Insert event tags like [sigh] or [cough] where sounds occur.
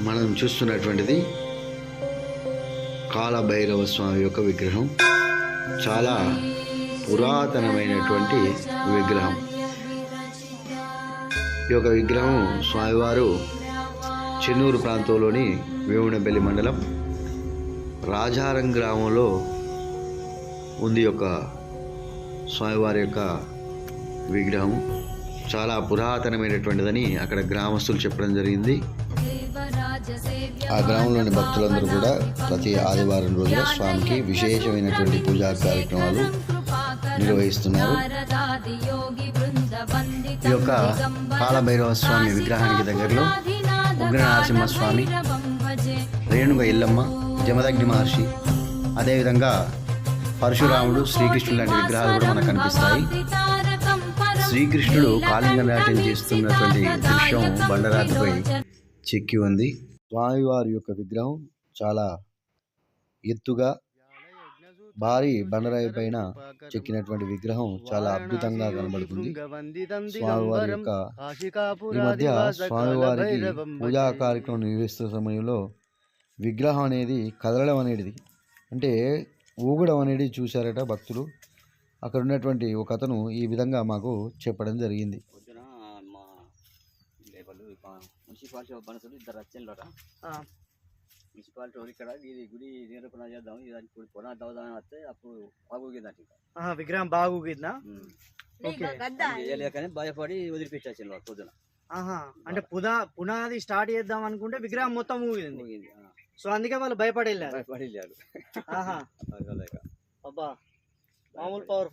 మనం చూస్తున్నటువంటిది కాలభైరవ స్వామి యొక్క విగ్రహం. చాలా పురాతనమైనటువంటి విగ్రహం. ఈ యొక్క విగ్రహం స్వామివారు చెన్నూరు ప్రాంతంలోని వేవునపల్లి మండలం రాజారం గ్రామంలో ఉంది యొక్క స్వామివారి యొక్క విగ్రహం. చాలా పురాతనమైనటువంటిదని అక్కడ గ్రామస్తులు చెప్పడం జరిగింది. ఆ గ్రామంలోని భక్తులందరూ కూడా ప్రతి ఆదివారం రోజున స్వామికి విశేషమైనటువంటి పూజా కార్యక్రమాలు నిర్వహిస్తున్నారు. ఈ యొక్క కాలభైరవ స్వామి విగ్రహానికి దగ్గరలో ఉగ్రనరసింహ నరసింహస్వామి రేణుగ ఇల్లమ్మ జమదగ్ని మహర్షి అదేవిధంగా పరశురాముడు శ్రీకృష్ణుడు లాంటి విగ్రహాలు కూడా మనకు కనిపిస్తాయి. శ్రీకృష్ణుడు కాళింగ నాట్యం చేస్తున్నటువంటి దృశ్యం బండరాతిపై చెక్కి ఉంది. స్వామివారి యొక్క విగ్రహం చాలా ఎత్తుగా భారీ బండరాయి పైన చెక్కినటువంటి విగ్రహం చాలా అద్భుతంగా కనబడుతుంది. స్వామివారి యొక్క ఈ మధ్య స్వామివారికి పూజా కార్యక్రమం నిర్వహిస్తున్న సమయంలో విగ్రహం అనేది కదలడం అనేది అంటే ఊగడం అనేది చూశారట భక్తులు. అక్కడ ఉన్నటువంటి ఒక అతను ఈ విధంగా మాకు చెప్పడం జరిగింది. మున్సిపాలిటీ మనుషులు ఇద్దరు వచ్చిండ్రట మున్సిపాలిటీ వాళ్ళు ఇక్కడ ఇది గుడి నిరూపణ చేద్దాం ఇది గుడి పునాది అవుదామని వస్తే అప్పుడు బాగుందంట ఇంకా. ఆహా, విగ్రహం బాగా ఊగిద్దా ఉమ్. ఓకే. ఇది. కానీ భయపడి వదిలిపెట్టేసిండ్రు పొద్దున. ఆహా అంటే పునా పునాది స్టార్ట్ చేద్దాం అనుకుంటే విగ్రహం మొత్తం ఊగింది. సో అందుకే వాళ్ళు భయపడి వెళ్ళారు భయపడి వెళ్ళారు ఆహా [laughs] అవ్వలేక. అబ్బా మామూలు పవర్